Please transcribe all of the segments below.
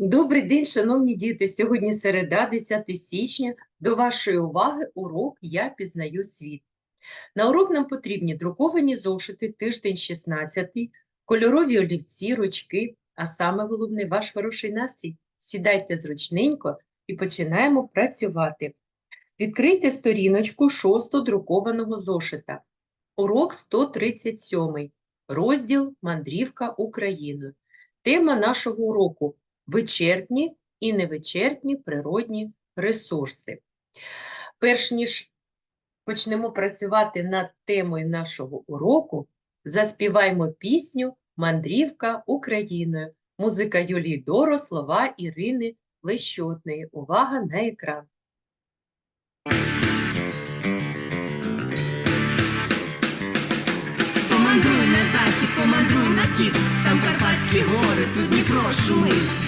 Добрий день, шановні діти! Сьогодні середа, 10 січня. До вашої уваги урок «Я пізнаю світ». На урок нам потрібні друковані зошити, тиждень 16, кольорові олівці, ручки, а саме головне – ваш хороший настрій. Сідайте зручненько і починаємо працювати. Відкрийте сторіночку 6 друкованого зошита. Урок 137. Розділ «Мандрівка Україною». Тема нашого уроку – вичерпні і невичерпні природні ресурси. Перш ніж почнемо працювати над темою нашого уроку, заспіваймо пісню «Мандрівка Україною». Музика Юлії Доро, слова Ірини Лещотної. Увага на екран. Помандруй на захід, помандруй на схід, там Карпатські гори, тут Дніпро шумить.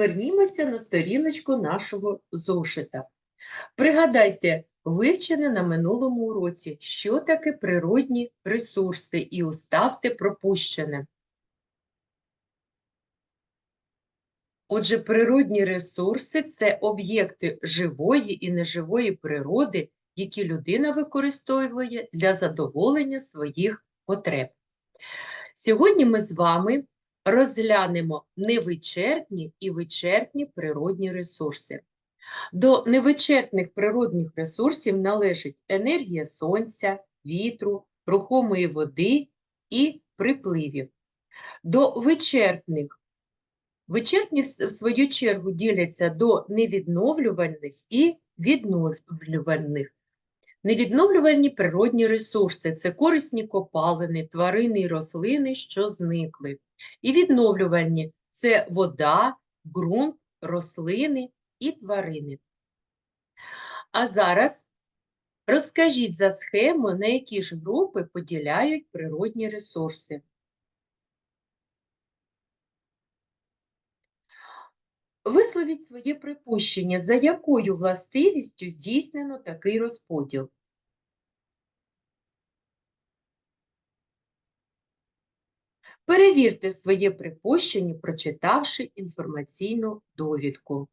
Повернімося на сторіночку нашого зошита. Пригадайте вивчене на минулому уроці, що таке природні ресурси, і уставте пропущене. Отже, природні ресурси – це об'єкти живої і неживої природи, які людина використовує для задоволення своїх потреб. Сьогодні ми з вами розглянемо невичерпні і вичерпні природні ресурси. До невичерпних природних ресурсів належить енергія сонця, вітру, рухомої води і припливів. До вичерпних Вичерпні, в свою чергу, діляться до невідновлювальних і відновлювальних. Невідновлювальні природні ресурси – це корисні копалини, тварини і рослини, що зникли. І відновлювальні – це вода, ґрунт, рослини і тварини. А зараз розкажіть за схему, на які ж групи поділяють природні ресурси. Висловіть своє припущення, за якою властивістю здійснено такий розподіл. Перевірте своє припущення, прочитавши інформаційну довідку.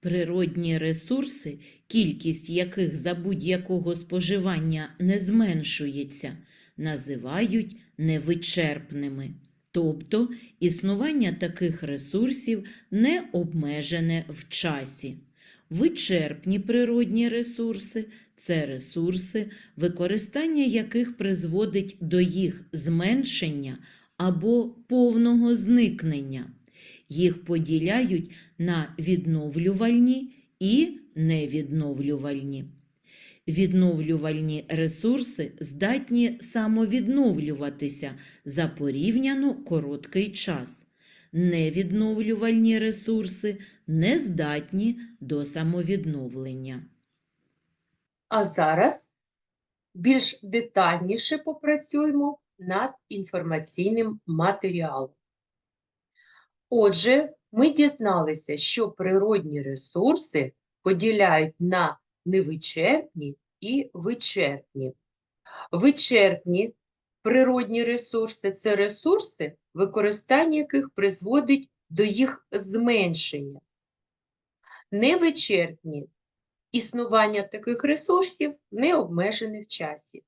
Природні ресурси, кількість яких за будь-якого споживання не зменшується, називають невичерпними. Тобто існування таких ресурсів не обмежене в часі. Вичерпні природні ресурси це ресурси, використання яких призводить до їх зменшення або повного зникнення. Їх поділяють на відновлювальні і невідновлювальні. Відновлювальні ресурси здатні самовідновлюватися за порівняно короткий час. Невідновлювальні ресурси не здатні до самовідновлення. А зараз більш детальніше попрацюємо над інформаційним матеріалом. Отже, ми дізналися, що природні ресурси поділяють на невичерпні і вичерпні. Вичерпні природні ресурси – це ресурси, використання яких призводить до їх зменшення. Невичерпні існування таких ресурсів не обмежене в часі.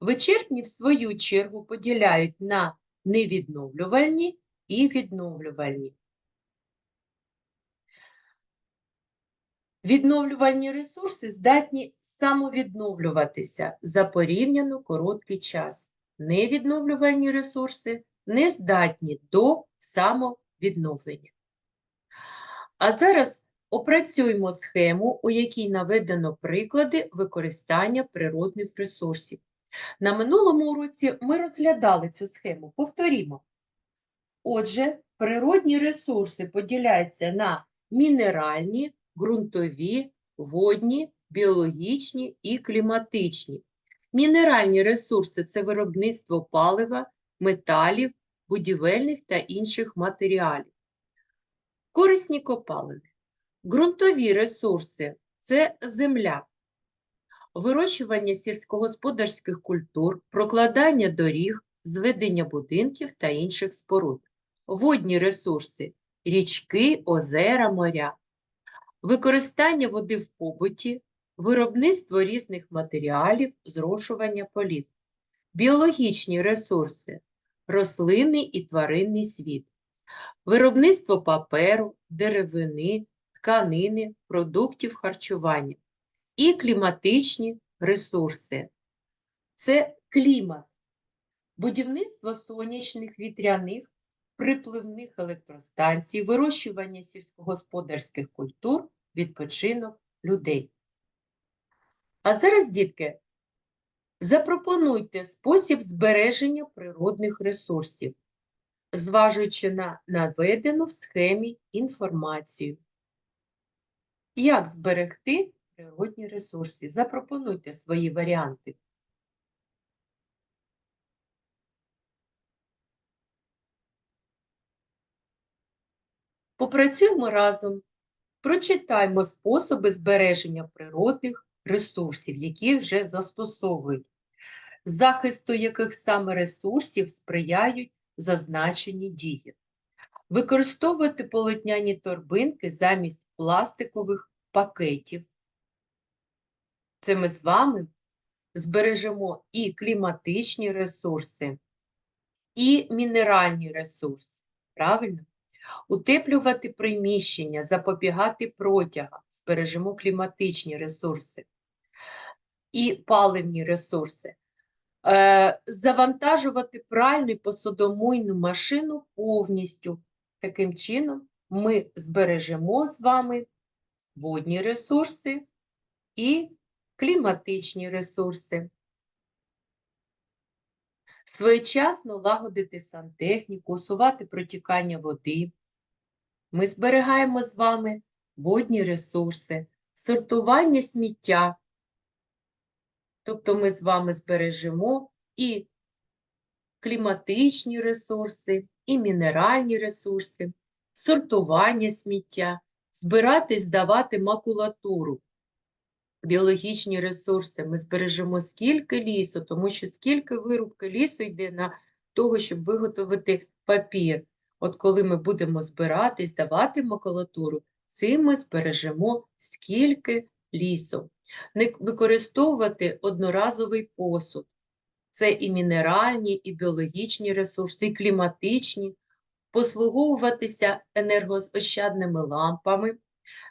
Вичерпні, в свою чергу, поділяють на невідновлювальні і відновлювальні. Відновлювальні ресурси здатні самовідновлюватися за порівняно короткий час. Невідновлювальні ресурси не здатні до самовідновлення. А зараз Опрацюємо схему, у якій наведено приклади використання природних ресурсів. На минулому уроці ми розглядали цю схему. Повторімо. Отже, природні ресурси поділяються на мінеральні, ґрунтові, водні, біологічні і кліматичні. Мінеральні ресурси це виробництво палива, металів, будівельних та інших матеріалів. Корисні копалини. Ґрунтові ресурси це земля, вирощування сільськогосподарських культур, прокладання доріг, зведення будинків та інших споруд. Водні ресурси річки, озера, моря, використання води в побуті, виробництво різних матеріалів, зрошування полів. Біологічні ресурси рослинний і тваринний світ, виробництво паперу, деревини, тканини, продуктів харчування і кліматичні ресурси. Це клімат, будівництво сонячних, вітряних, припливних електростанцій, вирощування сільськогосподарських культур, відпочинок людей. А зараз, дітки, запропонуйте спосіб збереження природних ресурсів, зважуючи на наведену в схемі інформацію. Як зберегти природні ресурси? Запропонуйте свої варіанти. Попрацюємо разом. Прочитаймо способи збереження природних ресурсів, які вже застосовують, захисту яких саме ресурсів сприяють зазначені дії. Використовувати полотняні торбинки замість пластикових пакетів. Це ми з вами збережемо і кліматичні ресурси, і мінеральні ресурси. Правильно? Утеплювати приміщення, запобігати протягам, збережемо кліматичні ресурси і паливні ресурси. Е, завантажувати пральну і посудомийну машину повністю. Таким чином, ми збережемо з вами водні ресурси і кліматичні ресурси. Своєчасно лагодити сантехніку, усувати протікання води. Ми зберігаємо з вами водні ресурси, сортування сміття. Тобто ми з вами збережемо і кліматичні ресурси, і мінеральні ресурси, сортування сміття, збирати здавати макулатуру. Біологічні ресурси ми збережемо скільки лісу, тому що скільки вирубки лісу йде на того, щоб виготовити папір. От коли ми будемо збирати здавати макулатуру, цим ми збережемо скільки лісу. Не використовувати одноразовий посуд. Це і мінеральні, і біологічні ресурси, і кліматичні, послуговуватися енергоощадними лампами,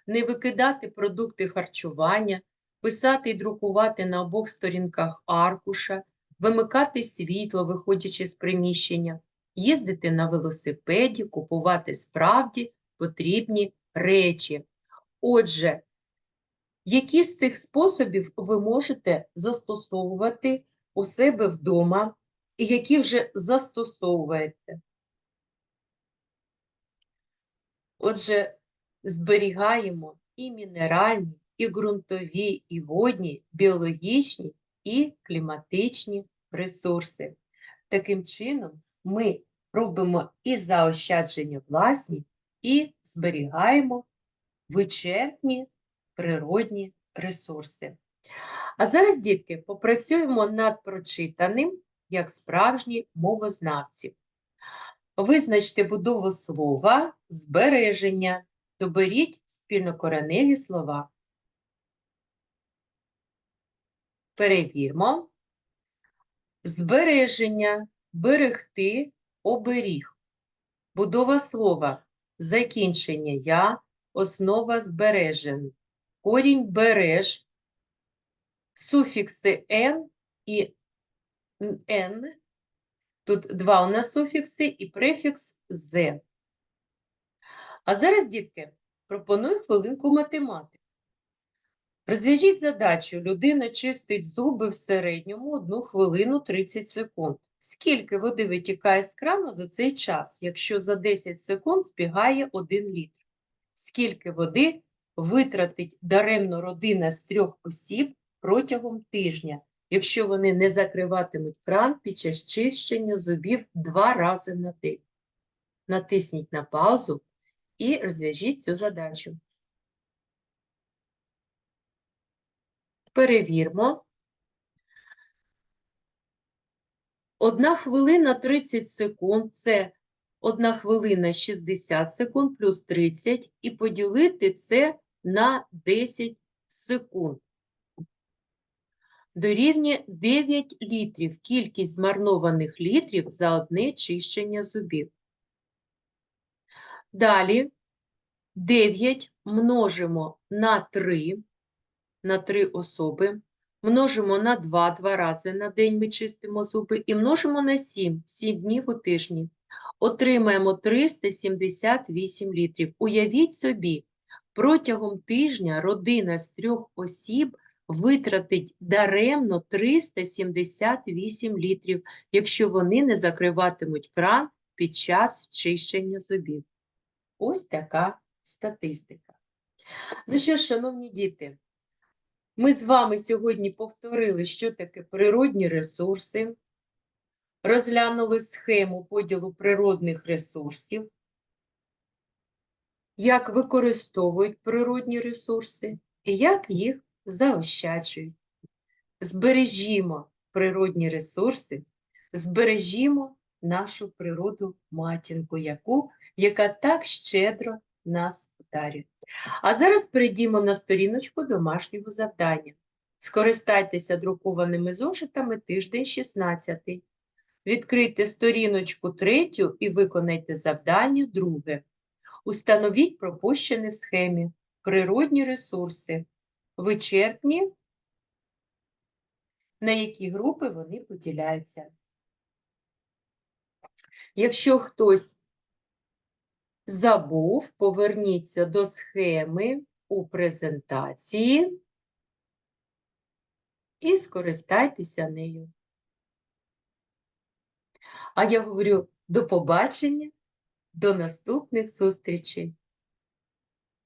не викидати продукти харчування, писати і друкувати на обох сторінках аркуша, вимикати світло, виходячи з приміщення, їздити на велосипеді, купувати справді потрібні речі. Отже, які з цих способів ви можете застосовувати у себе вдома і які вже застосовуєте? Отже, зберігаємо і мінеральні, і ґрунтові, і водні, біологічні і кліматичні ресурси. Таким чином, ми робимо і заощадження власні, і зберігаємо вичерпні природні ресурси. А зараз, дітки, попрацюємо над прочитаним як справжні мовознавці. Визначте будову слова збереження. Доберіть спільнокореневі слова. Перевірмо. Збереження, берегти, оберіг. Будова слова. Закінчення я, основа збережен. Корінь береж. Суфікси «н» і «н». Тут два у нас суфікси і префікс «з». А зараз, дітки, Пропоную хвилинку математики. Розв'яжіть задачу. Людина чистить зуби в середньому 1 хвилину 30 секунд. Скільки води витікає з крану за цей час, якщо за 10 секунд збігає 1 літр? Скільки води витратить даремно родина з трьох осіб протягом тижня, якщо вони не закриватимуть кран під час чищення зубів два рази на день? Натисніть на паузу і розв'яжіть цю задачу. Перевірмо. Одна хвилина 30 секунд – це 1 хвилина 60 секунд плюс 30 і поділити це на 10 секунд. Дорівнює 9 літрів кількість змарнованих літрів за одне чищення зубів. Далі 9 множимо на 3, на 3 особи, множимо на 2, 2 рази на день ми чистимо зуби, і множимо на 7, 7 днів у тижні. Отримаємо 378 літрів. Уявіть собі, протягом тижня родина з трьох осіб витратить даремно 378 літрів, якщо вони не закриватимуть кран під час чищення зубів. Ось така статистика. Ну що шановні діти, ми з вами сьогодні повторили, що таке природні ресурси, розглянули схему поділу природних ресурсів, як використовують природні ресурси і як їх заощаджують. Збережімо природні ресурси, збережімо нашу природу матінку, яку, яка так щедро нас дарить. А зараз перейдімо на сторіночку домашнього завдання. Скористайтеся друкованими зошитами тиждень 16. Відкрийте сторіночку третю і виконайте завдання друге. Установіть пропущені в схемі природні ресурси, вичерпні, на які групи вони поділяються. Якщо хтось забув, поверніться до схеми у презентації і скористайтеся нею. А я говорю до побачення, до наступних зустрічей.